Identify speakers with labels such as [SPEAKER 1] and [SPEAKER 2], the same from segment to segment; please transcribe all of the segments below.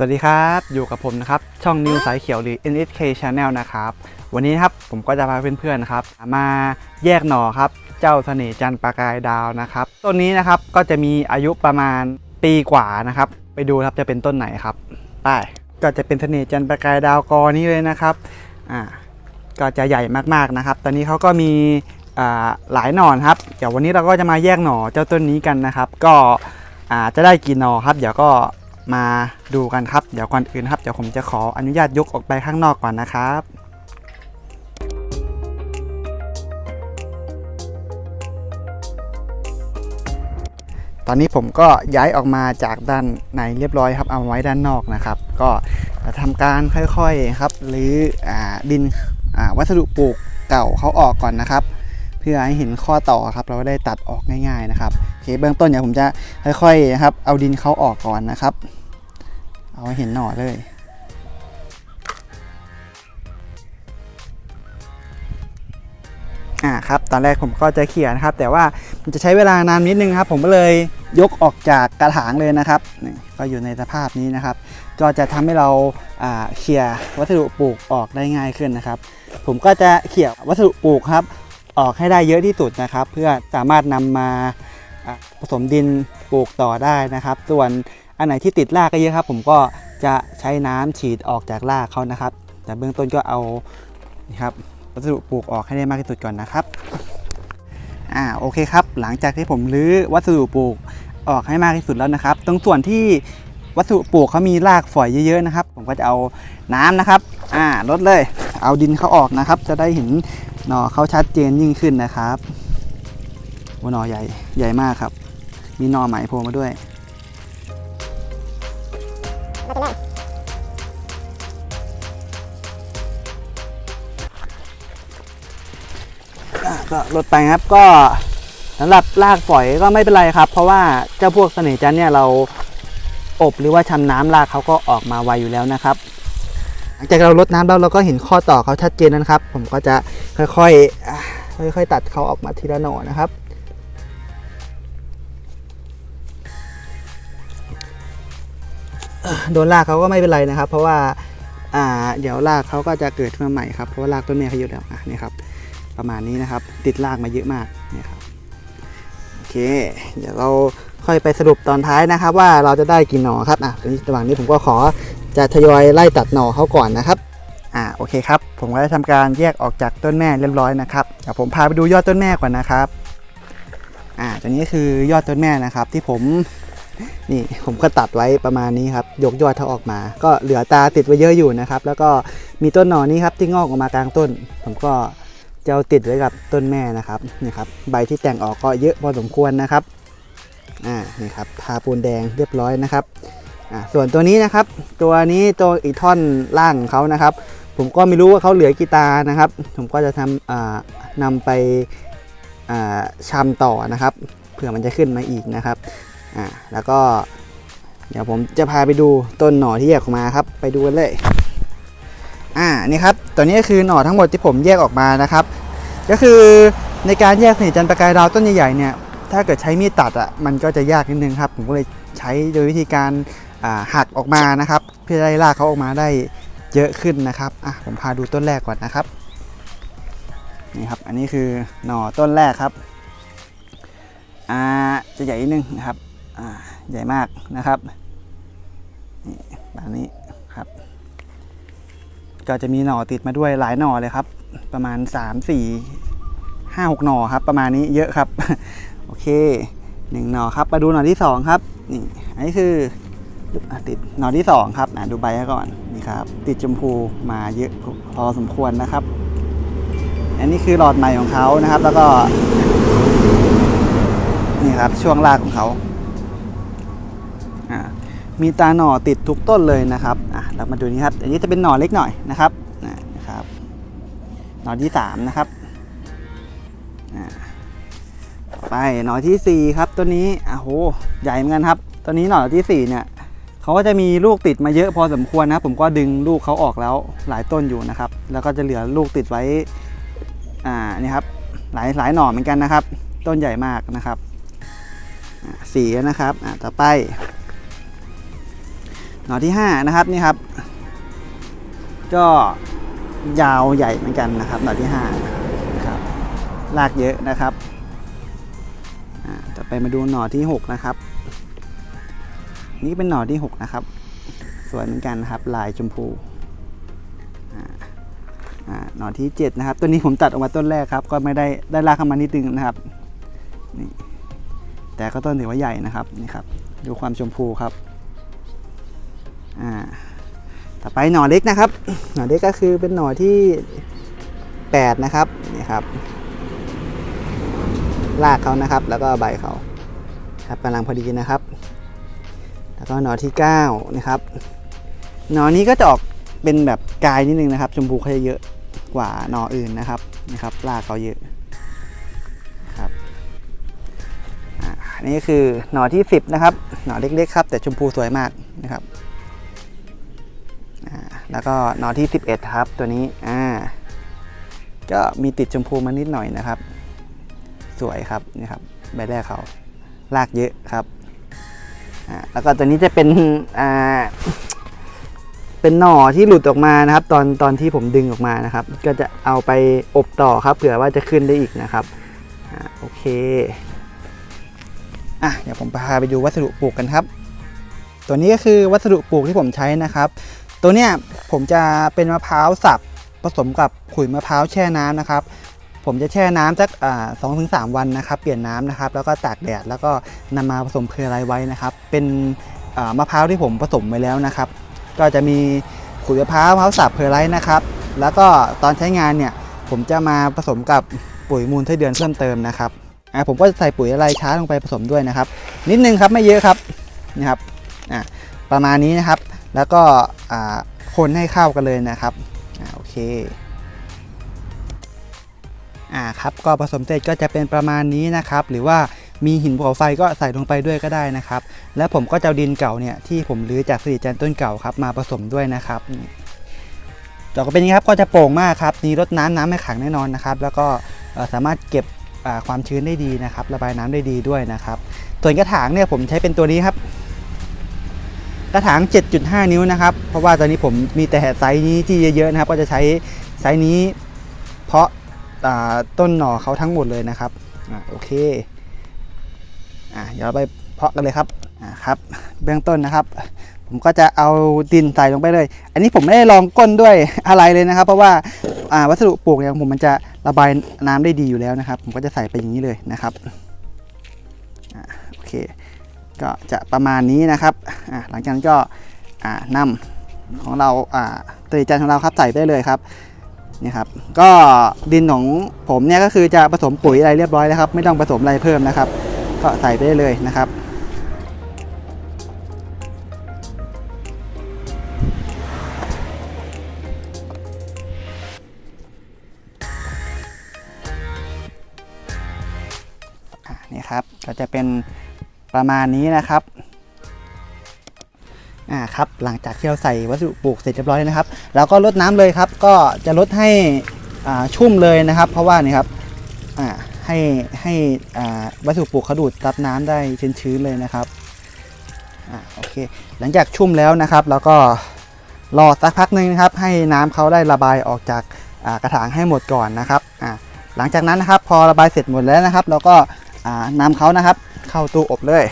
[SPEAKER 1] สวัสดีครับ อยู่กับผมนะครับ ช่องนิวสายเขียวหรือ NSK Channel นะครับ วันนี้นะครับผมก็จะพาเพื่อนๆนะครับ มาแยกหน่อครับ เจ้าเสน่ห์จันทร์ประกายดาวนะครับ ต้นนี้นะครับก็จะมีอายุประมาณปีกว่านะครับ ไปดูครับจะเป็นต้นไหนครับไปก็จะเป็นเสน่ห์จันทร์ประกายดาวกอนี้เลยนะครับอ่าก็จะใหญ่มากๆนะครับ ตอนนี้เขาก็มีอ่าหลายหน่อครับ เดี๋ยววันนี้เราก็จะมาแยกหน่อเจ้าต้นนี้กันนะครับ ก็อ่าจะได้กี่หน่อครับ เดี๋ยวก็ มาดูกันครับ เดี๋ยวก่อนอื่นครับ เดี๋ยวผมจะขออนุญาตยกออกไปข้างนอกก่อนนะครับตอนนี้ผมก็ย้ายออกมาจากด้านในเรียบร้อยครับเอาไว้ด้านนอกนะครับ ก็จะทำการค่อยๆครับหรืออดินวัสดุปลูกเก่าเขาออกก่อนนะครับ เพื่อให้เห็นข้อต่อครับ เราได้ตัดออกง่าย ๆนะครับโอเคเบื้องต้นเดี๋ยผมจะค่อยๆครับเอาดินเขาออกก่อนนะครับ เอาให้เห็นหน่อเลย อ่าครับ ตอนแรกผมก็จะเขี่ยนะครับ แต่ว่ามันจะใช้เวลานานนิดนึงครับ ผมก็เลยยกออกจากกระถางเลยนะครับนี่ก็อยู่ในสภาพนี้นะครับ ก็จะทำให้เราเขี่ยวัสดุปลูกออกได้ง่ายขึ้นนะครับ ผมก็จะเขี่ยวัสดุปลูกครับ ออกให้ได้เยอะที่สุดนะครับ เพื่อสามารถนำมาอ่าผสมดินปลูกต่อได้นะครับ ส่วน อันไหนที่ติดรากก็เยอะครับ ผมก็จะใช้น้ำฉีดออกจากรากเขานะครับ แต่เบื้องต้นก็เอานี่ครับวัสดุปลูกออกให้ได้มากที่สุดก่อนนะครับอ่าโอเคครับ หลังจากที่ผมรื้อวัสดุปลูกออกให้มากที่สุดแล้วนะครับ ตรงส่วนที่วัสดุปลูกเขามีรากฝอยเยอะๆนะครับ ผมก็จะเอาน้ำนะครับอ่าลดเลย เอาดินเขาออกนะครับ จะได้เห็นหน่อเขาชัดเจนยิ่งขึ้นนะครับโอ้หน่อใหญ่ใหญ่มากครับ มีหน่อใหม่โผล่มาด้วย อ่ก็ลดไปครับก็สำหรับรากฝอยก็ไม่เป็นไรครับ เพราะว่าเจ้าพวกเสน่ห์จันเนี่ยเราอบหรือว่าชำน้ำรากเขาก็ออกมาไวอยู่แล้วนะครับ หลังจากเราลดน้ำแล้วเราก็เห็นข้อต่อเขาชัดเจนแล้นะครับ ผมก็จะค่อยๆอะค่อยๆตัดเขาออกมาทีละหน่อนะครับ โดนรากเขาก็ไม่เป็นไรนะครับ เพราะว่าอ่าเดี๋ยวรากเขาก็จะเกิดขึ้นมาใหม่ครับเพราะว่ารากต้นแม่เขาอยู่แล้วอะนี่ครับ ประมาณนี้นะครับ ติดรากมาเยอะมากนี่ครับโอเค เดี๋ยวเราค่อยไปสรุปตอนท้ายนะครับ ว่าเราจะได้กี่หน่อครับอะระหว่างนี้ผมก็ขอจะทยอยไล่ตัดหน่อเขาก่อนนะครับอ่าโอเคครับ ผมก็ได้ทำการแยกออกจากต้นแม่เรียบร้อยนะครับเดี๋ยวผมพาไปดูยอดต้นแม่ก่อนนะครับอ่าตัวนี้คือยอดต้นแม่นะครับ ที่ผม นี่ผมก็ตัดไว้ประมาณนี้ครับ ยกยอดเขาออกมา ก็เหลือตาติดไว้เยอะอยู่นะครับ แล้วก็มีต้นหนอนนี้ครับที่งอกออกมากลางต้น ผมก็จะเอาติดไว้กับต้นแม่นะครับนี่ครับใบที่แต่งออกก็เยอะพอสมควรนะครับอ่านี่ครับทาปูนแดงเรียบร้อยนะครับอ่าส่วนตัวนี้นะครับ ตัวนี้ตัวอีท่อนล่างของเขานะครับ ผมก็ไม่รู้ว่าเขาเหลือกีตานะครับ ผมก็จะทำอ่านำไปอ่าชำต่อนะครับเผื่อมันจะขึ้นมาอีกนะครับ อ่าแล้วก็ เดี๋ยวผมจะพาไปดูต้นหน่อที่แยกออกมาครับ ไปดูกันเลย อ่านี่ครับตัวนี้คือหน่อทั้งหมดที่ผมแยกออกมานะครับ ก็คือในการแยกสนิทจันทร์ประกายดาวต้นใหญ่ๆเนี่ยถ้าเกิดใช้มีดตัดอะมันก็จะยากนิดนึงครับ ผมก็เลยใช้โดยวิธีการหักออกมานะครับ เพื่อได้รากเขาออกมาได้เยอะขึ้นนะครับอะผมพาดูต้นแรกก่อนนะครับนี่ครับ อันนี้คือหน่อต้นแรกครับอ่าจะใหญ่นิดนึงนะครับ ใหญ่มากนะครับนี่แบบนี้ครับ ก็จะมีหน่อติดมาด้วยหลายหน่อเลยครับ ประมาณ 3 4 5 6หน่อครับ ประมาณนี้เยอะครับ โอเคหนึ่งหน่อครับมาดูหน่อที่สองครับนี่อันนี้คือติดหน่อที่สองครับอะดูใบก่อนนี่ครับ ติดชมพูมาเยอะพอสมควรนะครับ อันนี้คือหลอดใหม่ของเขานะครับ แล้วก็ นี่ครับช่วงรากของเขา มีตาหน่อติดทุกต้นเลยนะครับอะเรามาดูนี้ครับ อันนี้จะเป็นหน่อเล็กหน่อยนะครับอะนะครับ หน่อที่สามนะครับอะต่อไปหน่อที่สี่ครับตัวนี้อะโหใหญ่เหมือนกันครับ ตัวนี้หน่อที่สี่เนี่ยเขาก็จะมีลูกติดมาเยอะพอสมควรนะผมก็ดึงลูกเขาออกแล้วหลายต้นอยู่นะครับ แล้วก็จะเหลือลูกติดไว้อ่านี่ครับหลายหลายหน่อเหมือนกันนะครับ ต้นใหญ่มากนะครับอ่าสีนะครับอ่าต่อไป หน่อที่ห้านะครับนี่ครับ ก็ยาวใหญ่เหมือนกันนะครับ หน่อที่ห้านะครับรากเยอะนะครับต่อไปมาดูหน่อที่หกนะครับ นี่เป็นหน่อที่หกนะครับ สวยเหมือนกันนะครับ ลายชมพูหน่อที่เจ็ดนะครับต้นนี้ผมตัดออกมาต้นแรกครับ ก็ไม่ได้ได้รากเข้ามานิดนึงนะครับนี่แต่ก็ต้นถือว่าใหญ่นะครับนี่ครับ ดูความชมพูครับ อ่าต่อไปหน่อเล็กนะครับ หน่อเล็กก็คือเป็นหน่อที่ 8 นะครับนี่ครับรากเขานะครับ แล้วก็ใบเขาครับกำลังพอดีนะครับ แล้วก็หน่อที่9นะครับหน่อนี้ก็จะออกเป็นแบบกายนิดนึงนะครับ ชมพูเขาจะเยอะกว่าหน่ออื่นนะครับนะครับรากเขาเยอะครับอันนี่คือหน่อที่ 10 นะครับ หน่อเล็กๆครับ แต่ชมพูสวยมากนะครับ แล้วก็นอที่ 11ครับตัวนี้อ่าก็มีติดชมพูมานิดหน่อยนะครับ สวยครับนี่ครับใบแรกเขารากเยอะครับอ่าแล้วก็ตัวนี้จะเป็นอ่าเป็นหน่อที่หลุดออกมานะครับ ตอนตอนที่ผมดึงออกมานะครับ ก็จะเอาไปอบต่อครับเผื่อว่าจะขึ้นได้อีกนะครับอ่าโอเคอะเดี๋ยวผมพาไปดูวัสดุปลูกกันครับ ตัวนี้ก็คือวัสดุปลูกที่ผมใช้นะครับ ตัวเนี้ยผมจะเป็นมะพร้าวสับผสมกับขุยมะพร้าวแช่น้ำนะครับ ผมจะแช่น้ำสักสองถึงสามวันนะครับ เปลี่ยนน้ำนะครับ แล้วก็ตากแดดแล้วก็นำมาผสมเพลไรไว้นะครับ เป็นมะพร้าวที่ผมผสมไว้แล้วนะครับ ก็จะมีขุยมะพร้าวมะพร้าวสับเพลไรนะครับ แล้วก็ตอนใช้งานเนี่ยผมจะมาผสมกับปุ๋ยมูลไส้เดือนเพิ่มเติมนะครับอ่าผมก็จะใส่ปุ๋ยอะไรช้าลงไปผสมด้วยนะครับ นิดนึงครับไม่เยอะครับนะครับอ่าประมาณนี้นะครับ แล้วก็ คนให้เข้ากันเลยนะครับอโอเคอ่าครับก็ผสมเสร็จก็จะเป็นประมาณนี้นะครับ หรือว่ามีหินภูเขาไฟก็ใส่ลงไปด้วยก็ได้นะครับ แล้วผมก็จะดินเก่าเนี่ยที่ผมรื้อจากสิริจันต้นเก่าครับมาผสมด้วยนะครับนี่ดอกก็เป็นอย่นี้ครับก็จะโปร่งมากครับนี่รดน้ำน้ำไม่ขังแน่นอนนะครับ แล้วก็สามารถเก็บความชื้นได้ดีนะครับ ระบายน้ำได้ดีด้วยนะครับ ส่วนกระถางเนี่ยผมใช้เป็นตัวนี้ครับ กระถาง 7.5 นิ้วนะครับ เพราะว่าตอนนี้ผมมีแต่ไซส์นี้ที่เยอะๆนะครับ ก็จะใช้ไซส์นี้ เพราะาต้นหน่อเขาทั้งหมดเลยนะครับอโอเคอ่าเดี๋ยวเราไปเพาะกันเลยครับอ่าครับ เบื้องต้นนะครับ ผมก็จะเอาดินใส่ลงไปเลย อันนี้ผมไม่ได้ลองก้นด้วยอะไรเลยนะครับ เพราะว่าาวัสดุปลูกเนี่ยของผมมันจะระบายน้ำได้ดีอยู่แล้วนะครับ ผมก็จะใส่ไปอย่างนี้เลยนะครับอโอเค ก็จะประมาณนี้นะครับหลังจากนั้นก็อ่านำของเราตรีจันของเราครับใส่ได้เลยครับนี่ครับก็ดินของผมเนี่ยก็คือจะผสมปุ๋ยอะไรเรียบร้อยแล้วครับ ไม่ต้องผสมอะไรเพิ่มนะครับ ก็ใส่ไปได้เลยนะครับนี่ครับก็จะเป็น ประมาณนี้นะครับอ่าครับหลังจากที่เราใส่วัสดุปลูกเสร็จเรียบร้อยแล้วนะครับเราก็ลดน้ำเลยครับ ก็จะลดให้อ่าชุ่มเลยนะครับ เพราะว่านี่ครับอ่าให้ให้อ่าวัสดุปลูกเขาดูดซับน้ำได้ชื้นๆเลยนะครับอ่าโอเคหลังจากชุ่มแล้วนะครับแล้วก็รอสักพักหนึ่งนะครับ ให้น้ำเขาได้ระบายออกจากอ่ากระถางให้หมดก่อนนะครับอ่าหลังจากนั้นนะครับพอระบายเสร็จหมดแล้วนะครับ เราก็อ่านำเขานะครับ เข้าตู้อบเลย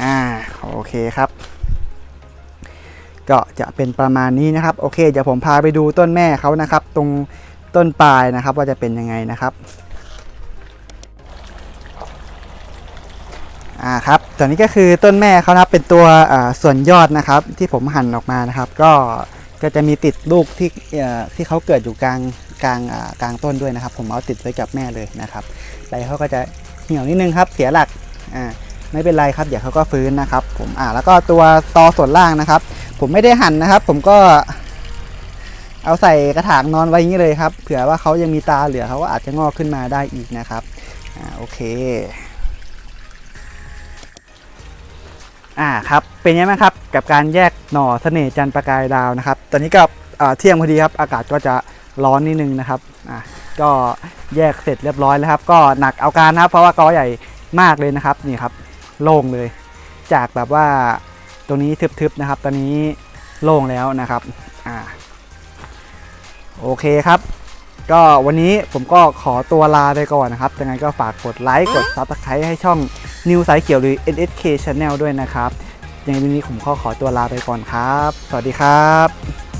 [SPEAKER 1] อ่าโอเคครับ ก็จะเป็นประมาณนี้นะครับ โอเคเดี๋ยวผมพาไปดูต้นแม่เขานะครับ ตรงต้นปลายนะครับว่าจะเป็นยังไงนะครับอ่าครับตัวนี้ก็คือต้นแม่เขานะครับเป็นตัวส่วนยอดนะครับ ที่ผมหั่นออกมานะครับ ก็ ก็จะมีติดลูกที่ที่เขาเกิดอยู่กลางกลางกลางต้นด้วยนะครับ ผมเอาติดไว้กับแม่เลยนะครับใบเขาก็จะเหี่ยวนิดนึงครับ เสียหลักอ่าไม่เป็นไรครับเดี๋ยวเขาก็ฟื้นนะครับ ผมอ่าแล้วก็ตัวตอส่วนล่างนะครับ ผมไม่ได้หั่นนะครับ ผมก็เอาใส่กระถางนอนไว้อย่างนี้เลยครับ เผื่อว่าเขายังมีตาเหลือเขาก็อาจจะงอกขึ้นมาได้อีกนะครับอ่าโอเค อ่าครับเป็นยังไงบ้างครับกับการแยกหน่อเสน่ห์จันทร์ประกายดาวนะครับ ตอนนี้ก็เที่ยงพอดีครับอากาศก็จะร้อนนิดนึงนะครับอ่าก็แยกเสร็จเรียบร้อยแล้วครับ ก็หนักเอาการนะครับ เพราะว่ากอใหญ่มากเลยนะครับนี่ครับโล่งเลย จากแบบว่าตรงนี้ทึบๆนะครับ ตอนนี้โล่งแล้วนะครับอ่าโอเคครับ ก็วันนี้ผมก็ขอตัวลาไปก่อนนะครับยังไงก็ฝากกดไลค์กด Subscribe ให้ช่อง New สายเขียวหรือ NSK Channel ด้วยนะครับยังไงวันนี้ผมขอขอตัวลาไปก่อนครับ สวัสดีครับ